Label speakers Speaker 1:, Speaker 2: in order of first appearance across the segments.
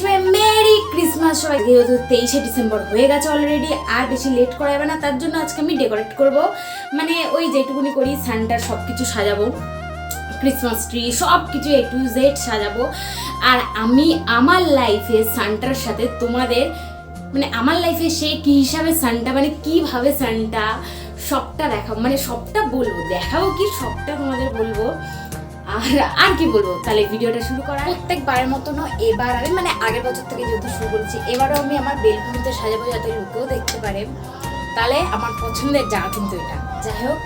Speaker 1: সবাই। যেহেতু তেইশে ডিসেম্বর হয়ে গেছে অলরেডি আর বেশি লেট করা যাবে না, তার জন্য আজকে আমি ডেকোরেট করব। মানে ওই যেটুকুনি করি সানটার সব কিছু সাজাবো, ক্রিসমাস ট্রি সব কিছু এ টু জেড সাজাবো। আর আমি আমার লাইফে সানটার সাথে তোমাদের মানে আমার লাইফে সে কী হিসাবে সানটা মানে কীভাবে সানটা সবটা দেখাবো। মানে সবটা বলব, দেখাবো কি, সবটা তোমাদের বলব। আর আর কি বলব? তাহলে ভিডিওটা শুরু করা
Speaker 2: প্রত্যেকবারের মতনও এবার আমি মানে আগের বছর থেকে যেহেতু শুরু করেছি, এবারও আমি আমার বেলকুনিতে সাজাবো যাতে লোকেও দেখতে পারে
Speaker 1: তাহলে আমার পছন্দের যা কিন্তু এটা।
Speaker 2: যাই হোক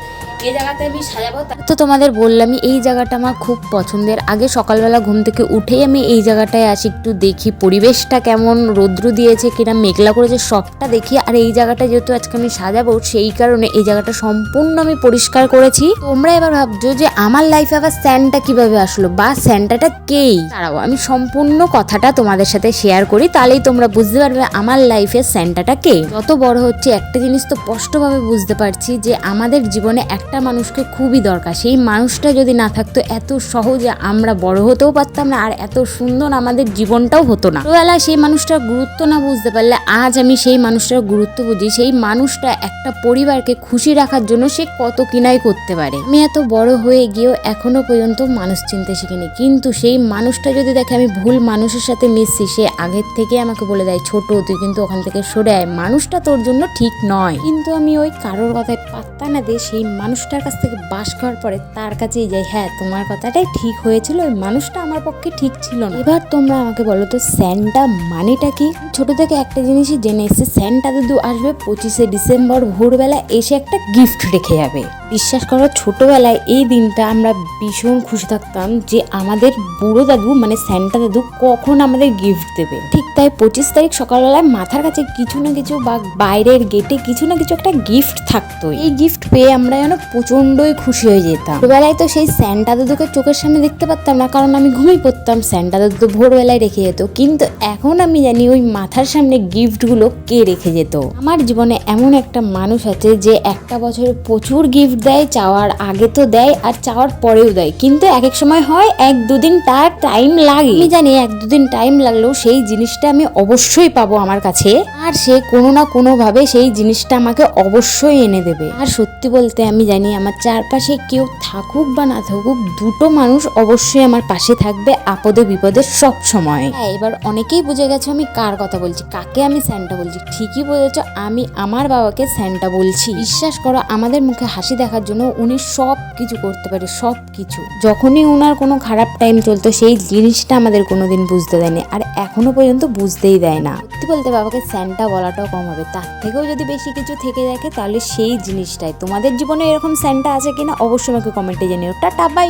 Speaker 2: এই জায়গাতে আমি সাজাবো, তা-
Speaker 3: তোমাদের বললামই এই জায়গাটা আমার খুব পছন্দের। আগে সকালবেলা ঘুম থেকে উঠেই আমি এই জায়গাটায় আসি, একটু দেখি পরিবেশটা কেমন, রৌদ্র দিয়েছে কিনা, মেঘলা করেছে, সবটা দেখি। আর এই জায়গাটা যেহেতু আজকে আমি সাজাবো, সেই কারণে এই জায়গাটা সম্পূর্ণ আমি পরিষ্কার করেছি। তোমরা এবার ভাবছ যে আমার লাইফে আবার স্যান্টা কীভাবে আসলো? বা স্যান্টাটা কেই? দাঁড়াও, আমি সম্পূর্ণ কথাটা তোমাদের সাথে শেয়ার করি, তাহলেই তোমরা বুঝতে পারবে আমার লাইফে স্যান্টাটা কে। যত বড় হচ্ছে, একটা জিনিস তো স্পষ্টভাবে বুঝতে পারছি যে আমাদের জীবনে একটা মানুষকে খুবই দরকার। সেই মানুষটা যদি না থাকতো, এত সহজে আমরা বড় হতেও পারতাম না আর এত সুন্দর আমাদের জীবনটাও হতো না। ছোটবেলায় সেই মানুষটার গুরুত্ব না বুঝতে পারলে আজ আমি সেই মানুষটার গুরুত্ব বুঝি। সেই মানুষটা একটা পরিবারকে খুশি রাখার জন্য সে কত কিনাই করতে পারে। আমি এত বড় হয়ে গিয়েও এখনও পর্যন্ত মানুষ চিনতে শিখিনি। কিন্তু সেই মানুষটা যদি দেখে আমি ভুল মানুষের সাথে মিশছি, সে আগের থেকে আমাকে বলে দেয়, ছোট, তুই কিন্তু ওখান থেকে সরে আয়। মানুষটা তোর জন্য ঠিক নয়। কিন্তু আমি ওই কারোর কথায় পাত্তা না দিয়ে সেই মানুষটার কাছ থেকে বাস করার পরে তার কাছেই যাই হ্যাঁ তোমার কথাটাই ঠিক হয়েছিল, ওই মানুষটা আমার পক্ষে ঠিক ছিল না। এবার তোমরা আমাকে বলো তো, স্যান্টা মানেটা কি? ছোট থেকে একটা জিনিসই জেনে এসেছে, স্যান্টা দাদু আসবে পঁচিশে ডিসেম্বর ভোরবেলা এসে একটা গিফট রেখে যাবে। বিশ্বাস করো, ছোটোবেলায় এই দিনটা আমরা ভীষণ খুশি থাকতাম যে আমাদের বুড়ো দাদু মানে স্যান্টা দাদু কখন আমাদের গিফট দেবে। ঠিক তাই পঁচিশ তারিখ সকালবেলায় মাথার কাছে কিছু না কিছু বা বাইরের গেটে কিছু না কিছু একটা গিফট থাকতো এই গিফট পেয়ে আমরা যেন প্রচণ্ডই খুশি হয়ে যেতাম। ছোটবেলায় তো সেই স্যান্টা দাদুকে চোখের সামনে দেখতে পারতাম না, কারণ আমি ঘুমিয়ে পড়তাম। স্যান্টা দাদু তো ভোরবেলায় রেখে যেত, কিন্তু এখন আমি জানি ওই মাথার সামনে গিফটগুলো কে রেখে যেত। আমার জীবনে এমন একটা মানুষ আছে যে একটা বছরে প্রচুর গিফট দেয়, চাওয়ার আগে তো দেয় আর চাওয়ার পরেও দেয়। কিন্তু এক এক সময় হয়, এক দুদিন তার টাইম লাগে। আমি জানি এক দুদিন টাইম লাগলেও সেই জিনিসটা আমি অবশ্যই পাবো আমার কাছে। আর সে কোনো না কোনোভাবে সেই জিনিসটা আমাকে অবশ্যই এনে দেবে। আর সত্যি বলতে আমি জানি আমার চারপাশে কেউ থাকুক বা না থাকুক, দুটো মানুষ অবশ্যই আমার পাশে থাকবে আপদে বিপদে সব সময়। হ্যাঁ এবার অনেকেই বুঝে গেছো আমি কার কথা বলছি, কাকে আমি স্যান্টা বলছি? ঠিকই বুঝেছ, আমি আমার বাবাকে স্যান্টা বলছি। বিশ্বাস করো, আমাদের মুখে হাসি দেখার জন্য উনি সব কিছু করতে পারে, সব কিছু। যখনই ওনার কোনো খারাপ টাইম চলতো, সেই জিনিসটা আমাদের কোনোদিন বুঝতে দেয়নি। আর এখনও পর্যন্ত বুঝতেই দেয় না। সত্যি বলতে বাবাকে স্যান্টা বলাটাও কম হবে। তার থেকেও যদি বেশি কিছু থেকে দেখে, তাহলে সেই জিনিসটাই। তোমাদের জীবনে এরকম স্যান্টা আছে কিনা, অবশ্যই আমাকে কমেন্টে জানিও। Tata bye